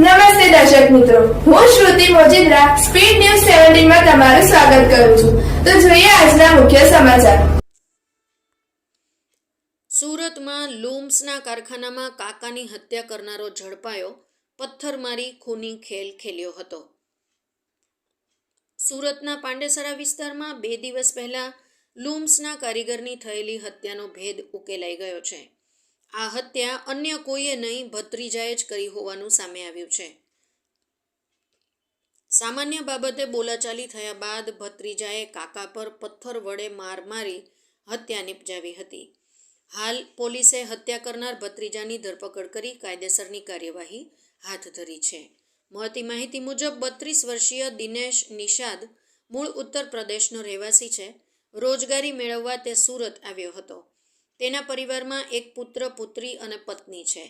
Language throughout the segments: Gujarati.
નમસ્તે દર્શક મિત્રો. હું શ્રુતિ મોજીદ્રા, સ્પીડ ન્યૂઝ સેવન્ટીનમાં તમારું સ્વાગત કરું છું. તો જોઈએ આજના મુખ્ય સમાચાર. સુરતમાં લૂમ્સના કારખાનામાં કાકાની હત્યા કરનારો ઝડપાયો પથ્થરમારી ખૂની ખેલ ખેલ્યો હતો. સુરતના પાંડેસરા વિસ્તારમાં બે દિવસ પહેલા લૂમ્સના કારીગરની થયેલી હત્યાનો ભેદ ઉકેલાઈ ગયો છે. આ હત્યા અન્ય કોઈએ નહીં ભત્રીજાએ જ કરી હોવાનું સામે આવ્યું છે. સામાન્ય બાબતે બોલાચાલી થયા બાદ ભત્રીજાએ કાકા પર પથ્થર વડે માર મારી હત્યા નિપજાવી હતી. હાલ પોલીસે હત્યા કરનાર ભત્રીજાની ધરપકડ કરી કાયદેસરની કાર્યવાહી હાથ ધરી છે. મળતી માહિતી મુજબ બત્રીસ વર્ષીય દિનેશ નિષાદ મૂળ ઉત્તર પ્રદેશનો રહેવાસી છે. રોજગારી મેળવવા તે સુરત આવ્યો હતો. તેના પરિવારમાં એક પુત્ર, પુત્રી અને પત્ની છે.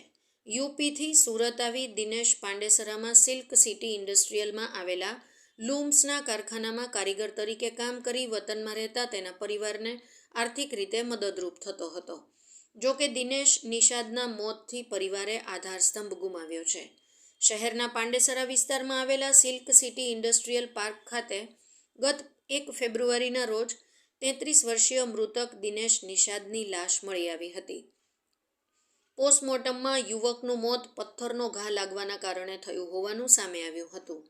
યુપીથી સુરત આવી દિનેશ પાંડેસરામાં સિલ્ક સિટી ઇન્ડસ્ટ્રીયલમાં આવેલા લૂમ્સના કારખાનામાં કારીગર તરીકે કામ કરી વતનમાં રહેતા તેના પરિવારને આર્થિક રીતે મદદરૂપ થતો હતો. જો કે દિનેશ નિષાદના મોતથી પરિવારે આધારસ્તંભ ગુમાવ્યો છે. શહેરના પાંડેસરા વિસ્તારમાં આવેલા સિલ્ક સિટી ઇન્ડસ્ટ્રીયલ પાર્ક ખાતે ગત એક ફેબ્રુઆરીના રોજ તેત્રીસ વર્ષીય મૃતક દિનેશ નિષાદની લાશ મળી આવી હતી. પોસ્ટમોર્ટમમાં યુવકનું મોત પથ્થરનો ઘા લાગવાના કારણે થયું હોવાનું સામે આવ્યું હતું.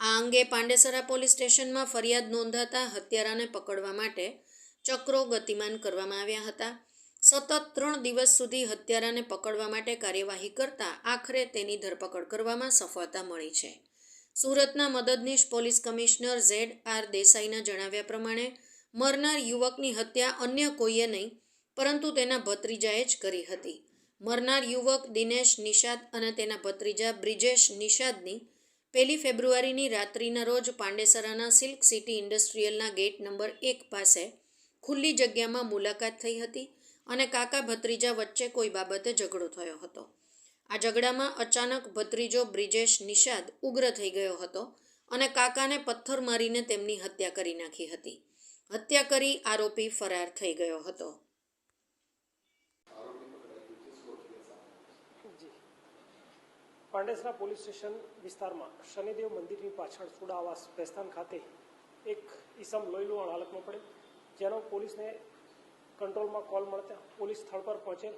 આ અંગે પાંડેસરા પોલીસ સ્ટેશનમાં ફરિયાદ નોંધાતા હત્યારાને પકડવા માટે ચક્રો ગતિમાન કરવામાં આવ્યા હતા. સતત ત્રણ દિવસ સુધી હત્યારાને પકડવા માટે કાર્યવાહી કરતા આખરે તેની ધરપકડ કરવામાં સફળતા મળી છે. સુરતના મદદનીશ પોલીસ કમિશનર ઝેડ આર દેસાઈના જણાવ્યા પ્રમાણે મરનાર યુવકની હત્યા અન્ય કોઈએ નહીં, પરંતુ તેના ભત્રીજાએ જ કરી હતી. મરનાર યુવક દિનેશ નિષાદ અને તેના ભત્રીજા બ્રિજેશ નિષાદની પહેલી ફેબ્રુઆરીની રાત્રિના રોજ પાંડેસરાના સિલ્ક સિટી ઇન્ડસ્ટ્રીયલના ગેટ નંબર એક પાસે ખુલ્લી જગ્યામાં મુલાકાત થઈ હતી અને કાકા ભત્રીજા વચ્ચે કોઈ બાબતે ઝઘડો થયો હતો. આ ઝઘડામાં અચાનક ભત્રીજો બ્રિજેશ નિષાદ ઉગ્ર થઈ ગયો હતો અને કાકાને પથ્થર મારીને તેમની હત્યા કરી નાખી હતી. હત્યા કરી આરોપી ફરાર થઈ ગયો હતો. પાંડેસરા પોલીસ સ્ટેશન વિસ્તારમાં શનિદેવ મંદિરની પાછળ સુડાવાસ પ્રસ્થાન ખાતે એક ઈસમ લોહીલુહાણ હાલતમાં પડે, જેનો પોલીસને કંટ્રોલમાં કોલ મળતા પોલીસ સ્થળ પર પહોંચે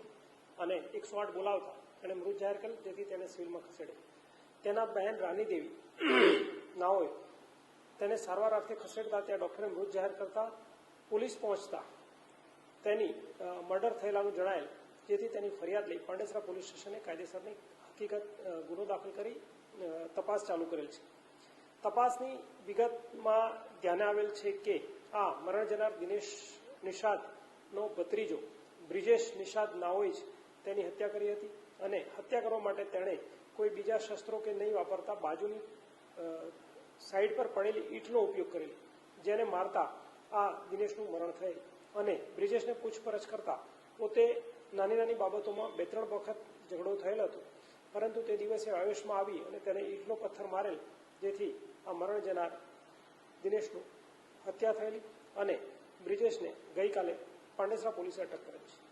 અને એકસો આઠ બોલાવતા તેણે મૃત જાહેર કરેલ, જેથી તેને સિવિલમાં ખસેડે તેના બહેન રાની દેવી ના હોય તેને સારવાર અર્થે ખસેડતા ત્યાં ડોક્ટરે મૃત જાહેર કરતા પોલીસ પહોંચતા તેની મર્ડર થયેલાનું જણાયેલ, જેથી તેની ફરિયાદ લઈ પાંડેસરા પોલીસ સ્ટેશને કાયદેસરની હકીકત ગુનો દાખલ કરી તપાસ ચાલુ કરેલ છે. તપાસની વિગતમાં ધ્યાને આવેલ છે કે આ મરણ જનાર દિનેશ નિષાદનો ભત્રીજો, બ્રિજેશ નિષાદ નાઓએ જ તેની હત્યા કરી હતી અને હત્યા કરવા માટે તેણે કોઈ બીજા શસ્ત્રો કે નહીં વાપરતા બાજુની સાઈડ પર પડેલી ઈંટનો ઉપયોગ કરેલ જેને મારતા આ દિનેશનું મરણ થયેલ અને બ્રિજેશને પૂછપરછ કરતા પોતે નાની નાની બાબતોમાં બે ત્રણ વખત ઝઘડો થયેલ હતો. પરંતુ તે દિવસે આવેશમાં આવી અને તેને ઈંટનો પથ્થર મારેલ જેથી આ મરણ જનાર દિનેશનું હત્યા થયેલી અને બ્રિજેશને ગઈકાલે પાંડેસરા પોલીસે અટક કરેલ છે.